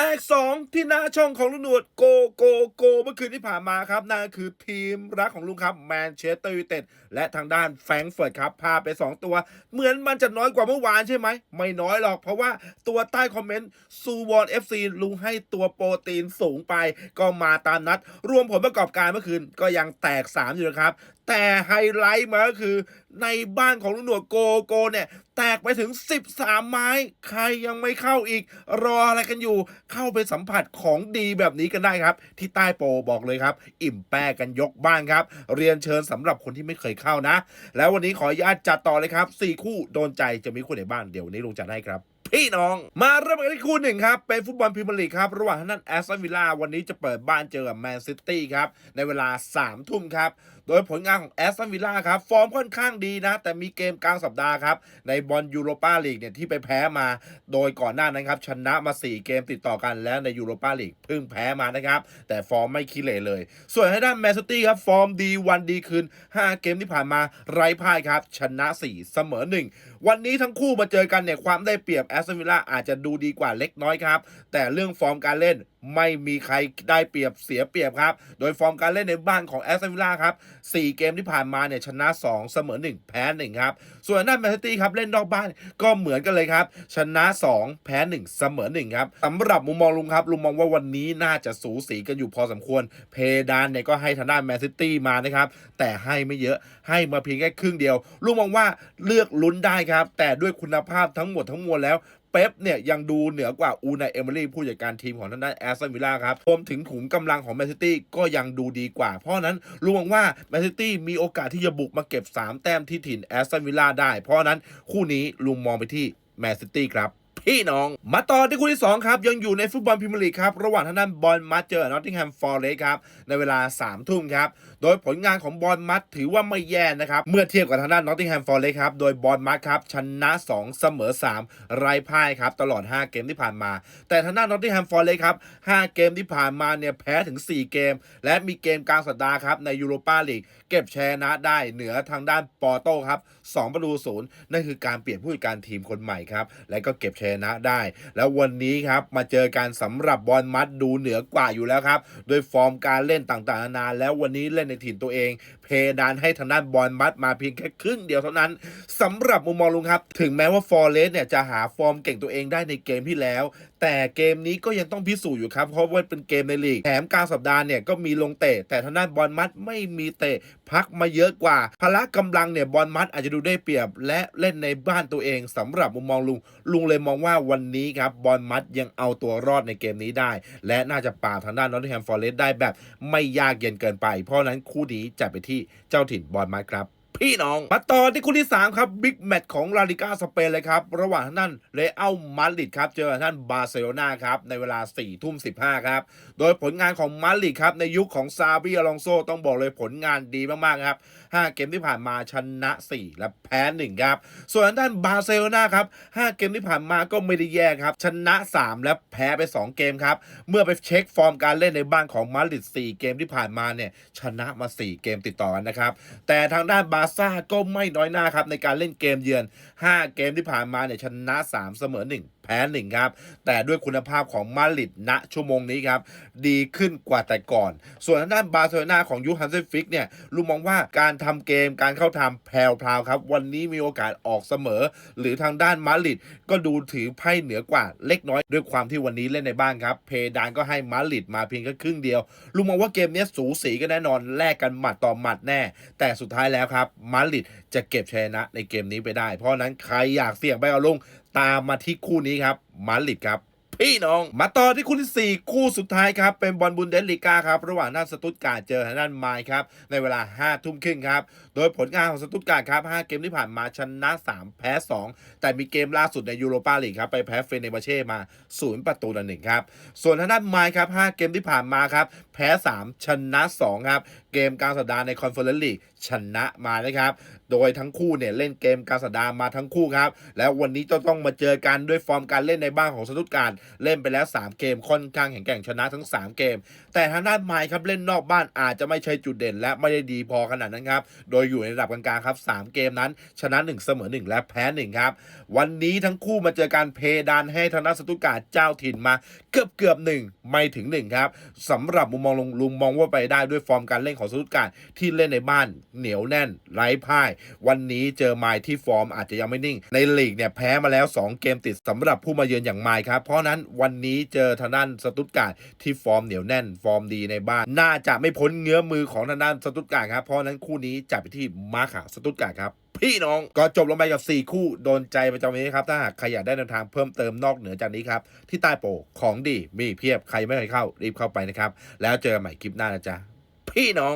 ตก2ที่หน้าช่องของลุงหนวดโกโกโกเมื่อคืนที่ผ่านมาครับนั่นคือทีมรักของลุงครับแมนเชสเตอร์ยูไนเต็ดและทางด้านแฟรงก์เฟิร์ตครับพาไป 2 ตัว เหมือนมันจะน้อยกว่าเมื่อวานใช่ไหม ไม่น้อยหรอกเพราะว่าตัวใต้คอมเมนต์ซูวอนเอฟซีลุงให้ตัวโปรตีนสูงไป ก็มาตามนัด รวมผลประกอบการเมื่อคืนก็ยังแตก 3 อยู่นะครับ แต่ไฮไลท์มาก็คือในบ้านของลุงหนวดโกโกเนี่ย แตกไปถึง 13 ไม้ ใครยังไม่เข้าอีก รออะไรกันอยู่ เข้าไปสัมผัสของดีแบบนี้กันได้ครับ ที่ใต้โปรบอกเลยครับ อิ่มแป้กันยกบ้านครับ เรียนเชิญสำหรับคนที่ไม่เคยเข้านะ แล้ววันนี้ขออนุญาตจัดต่อเลยครับ 4 คู่โดนใจจะมีคู่ไหนบ้างเดี๋ยววันนี้ลุงจัดให้ครับ พี่น้อง มาเริ่มกันที่คู่หนึ่งครับ เป็นฟุตบอลพรีเมียร์ลีกครับ ระหว่างทางนั้นแอสตันวิลล่าวันนี้จะเปิดบ้านเจอกับแมนซิตี้ครับ ในเวลา3ทุ่มครับ โดยผลงานของแอสตันวิลล่าครับ ฟอร์มค่อนข้างดีนะ แต่มีเกมกลางสัปดาห์ครับ ในบอลยูโรปาลีกเนี่ยที่ไปแพ้มา โดยก่อนหน้านั้นครับ ชนะมา 4 เกมติดต่อกันแล้วในยูโรปาลีกเพิ่งแพ้มานะครับ แต่ฟอร์มไม่ขี้เหร่เลย ส่วนทางด้านแมนซิตี้ครับฟอร์มดีวันดีคืน5 เกมที่ผ่านมาไร้พ่ายครับชนะ 4 เสมอ 1 วันนี้ทั้งคู่มาเจอกันเนี่ยความได้เปรียบแอสตันวิลล่าอาจจะดูดีกว่าเล็กน้อยครับ แต่เรื่องฟอร์มการเล่นไม่มีใครได้เปรียบเสียเปรียบครับ โดยฟอร์มการเล่นในบ้านของแอสตันวิลล่าครับ 4 เกมที่ผ่านมาเนี่ยชนะ 2 เสมอ 1 แพ้ 1 ครับ ส่วนด้านแมนซิตี้ครับ เล่นนอกบ้านก็เหมือนกันเลยครับ ชนะ 2 แพ้ 1 เสมอ 1 ครับสำหรับมุมมองลุงครับ ลุงมองว่าวันนี้น่าจะสูสีกันอยู่พอสมควร เพดานเนี่ยก็ให้ทางด้านแมนซิตี้มานะครับ แต่ให้ไม่เยอะให้มาเพียงแค่ครึ่งเดียวลุงมองว่าเลือกลุ้นได้ครับ แต่ด้วยคุณภาพทั้งหมดทั้งมวลแล้วเป๊ปเนี่ยยังดูเหนือกว่าอูนายเอมิลี่ผู้จัดการทีมของทางด้านแอสตันวิลล่าครับรวมถึงขุมกำลังของแมนซิตี้ก็ยังดูดีกว่า เพราะนั้นลุงมองว่าแมนซิตี้มีโอกาสที่จะบุกมาเก็บ 3 แต้มที่ถิ่นแอสตันวิลล่าได้ เพราะฉะนั้นคู่นี้ลุงมองไปที่แมนซิตี้ครับ พี่น้อง มาต่อที่คู่ที่ 2 ครับ ยังอยู่ในฟุตบอลพรีเมียร์ลีกครับ ระหว่างทางด้านบอลมัดเจอนอตติงแฮมฟอร์เรสครับ ในเวลา3ทุ่มครับ โดยผลงานของบอลมัดถือว่าไม่แย่นะครับ เมื่อเทียบกับทางด้านนอตติงแฮมฟอร์เรสครับ โดยบอลมัดครับชนะ 2 เสมอ 3 ไร้พ่ายครับ ตลอด 5 เกมที่ผ่านมา แต่ทางด้านนอตติงแฮมฟอร์เรสครับ5เกมที่ผ่านมาเนี่ยแพ้ถึง 4 เกม และมีเกมกลางสัปดาห์ครับในยูโรปาลีกเก็บชนะได้เหนือทางด้านปอร์โต้ครับ2ประตูศูนย์นั่นคือการเปลี่ยนผู้จัดการทีมคนใหม่ครับและก็เก็บชนะได้ แล้ววันนี้ครับมาเจอกันสำหรับบอลมัดดูเหนือกว่าอยู่แล้วครับโดยฟอร์มการเล่นต่างๆนานาแล้ววันนี้เล่นในถิ่นตัวเอง ดานให้ทางด้านบอลมัดมาเพียงแค่ครึ่งเดียวเท่านั้นสำหรับมุมมองลุงครับ ถึงแม้ว่าฟอร์เรสเนี่ยจะหาฟอร์มเก่งตัวเองได้ในเกมที่แล้ว แต่เกมนี้ก็ยังต้องพิสูจน์อยู่ครับ เพราะว่าเป็นเกมในลีกแถมกลางสัปดาห์เนี่ยก็มีลงเตะ แต่ทางด้านบอลมัดไม่มีเตะพักมาเยอะกว่า พละกำลังเนี่ยบอลมัดอาจจะดูได้เปรียบ และเล่นในบ้านตัวเองสำหรับมุมมองลุง ลุงเลยมองว่าวันนี้ครับบอลมัดยังเอาตัวรอดในเกมนี้ได้ และน่าจะปราบทางด้านนอตติแฮมฟอร์เรสได้แบบ ไม่ยากเย็นเกินไป เพราะนั้นคู่นี้จะไปที่เจ้าถิ่นบอลมัดครับ พี่น้อง มาต่อที่คู่ที่ 3 ครับบิ๊กแมตช์ของลาลิก้าสเปนเลยครับ ระหว่างทางด้านเรอัลมาดริดครับ เจอทางด้านบาร์เซโลนาครับ ในเวลา4ทุ่ม15ครับ โดยผลงานของมาดริดครับ ในยุคของซาบิอลองโซต้องบอกเลยผลงานดีมาก ๆ ครับ 5 เกมที่ผ่านมาชนะ 4 และแพ้ 1 ครับ ส่วนทางด้านบาร์เซโลนาครับ 5 เกมที่ผ่านมาก็ไม่ได้แย่ครับ ชนะ 3 และแพ้ไป 2 เกมครับ เมื่อไปเช็คฟอร์มการเล่นในบ้านของมาดริด4 เกมที่ผ่านมาเนี่ยชนะมา 4 เกมติดต่อกันนะครับแต่ทางด้านบาาซ่าก็ไม่น้อยหน้าครับในการเล่นเกมเยือน 5 เกมที่ผ่านมาเนี่ยชนะ 3 เสมอ 1 แพ้1ครับ แต่ด้วยคุณภาพของมาริดณชั่วโมงนี้ครับ ดีขึ้นกว่าแต่ก่อน ส่วนทางด้านบาร์เซโลนาของยูฮันเซฟิกเนี่ยลุงมองว่าการทำเกมการเข้าทำแพรวๆครับ วันนี้มีโอกาสออกเสมอ หรือทางด้านมาริดก็ดูถือไพ่เหนือกว่าเล็กน้อยด้วยความที่วันนี้เล่นในบ้านครับ เพดานก็ให้มาริดมาเพียงแค่ครึ่งเดียวลุงมองว่าเกมนี้สูสีกันแน่นอนแลกกันหมัดต่อหมัดแน่ แต่สุดท้ายแล้วครับมาริดจะเก็บชนะในเกมนี้ไปได้ เพราะฉะนั้นใครอยากเสี่ยงไปเอาลงตามมาที่คู่นี้ครับมาริดครับ พี่น้อง มาต่อที่คู่ที่ 4 คู่สุดท้ายครับ เป็นบอลบุนเดสลีกาครับ ระหว่างด้านสตุตการ์ดเจอทางด้านไมค์ครับ ในเวลา 5 ทุ่มครึ่งครับ โดยผลงานของสตุตการ์ดครับ 5 เกมที่ผ่านมาชนะ 3 แพ้ 2 แต่มีเกมล่าสุดในยูโรปาลีกครับ ไปแพ้เฟเนบาเช่มา 0 ประตูต่อหนึ่งครับ ส่วนทางด้านไมค์ครับ 5 เกมที่ผ่านมาครับ แพ้ 3 ชนะ 2 ครับเกมกลางสัปดาห์ในคอนเฟอเรนซ์ลีกชนะมานะครับ โดยทั้งคู่เนี่ยเล่นเกมกลางสัปดาห์มาทั้งคู่ครับ แล้ววันนี้จะต้องมาเจอกันด้วยฟอร์มการเล่นในบ้านของสตุตการ์ดเล่นไปแล้ว 3 เกมค่อนข้างแข็งแกร่งชนะทั้ง 3 เกม แต่ทางด้านไมค์ครับเล่นนอกบ้านอาจจะไม่ใช่จุดเด่น และไม่ได้ดีพอขนาดนั้นครับ โดยอยู่ในระดับกลางๆครับ 3 เกมนั้น ชนะ 1 เสมอ 1 และแพ้ 1 ครับ วันนี้ทั้งคู่มาเจอการเพดานให้ทางด้านสตุตการ์ดเจ้าถิ่นมาเกือบเกือบหนึ่งไม่ถึงหนึ่งครับสำหรับมุมมองลุงลุงมองว่าไปได้ด้วยฟอร์มการเล่นของสตุตการ์ดที่เล่นในบ้านเหนียวแน่นไร้พ่าย วันนี้เจอไมค์ที่ฟอร์มอาจจะยังไม่นิ่ง ในลีกเนี่ยแพ้มาแล้ว 2 เกมติดสำหรับผู้มาเยือนอย่างไมค์ครับ เพราะนั้นวันนี้เจอทางด้านสตุตการ์ดที่ฟอร์มเหนียวแน่น ฟอร์มดีในบ้าน น่าจะไม่พ้นเงื้อมือของทางด้านสตุตการ์ดครับเพราะนั้นคู่นี้จับไปที่มาขาวสตุตการ์ดครับพี่น้องก็จบลงไปกับ 4 คู่โดนใจประจำวันนี้ครับ ถ้าหากใครอยากได้แนวทางเพิ่มเติมนอกเหนือจากนี้ครับ ที่ใต้โปรของดีมีเพียบใครไม่เคยเข้า รีบเข้าไปนะครับ แล้วเจอกันใหม่คลิปหน้านะจ๊ะ พี่น้อง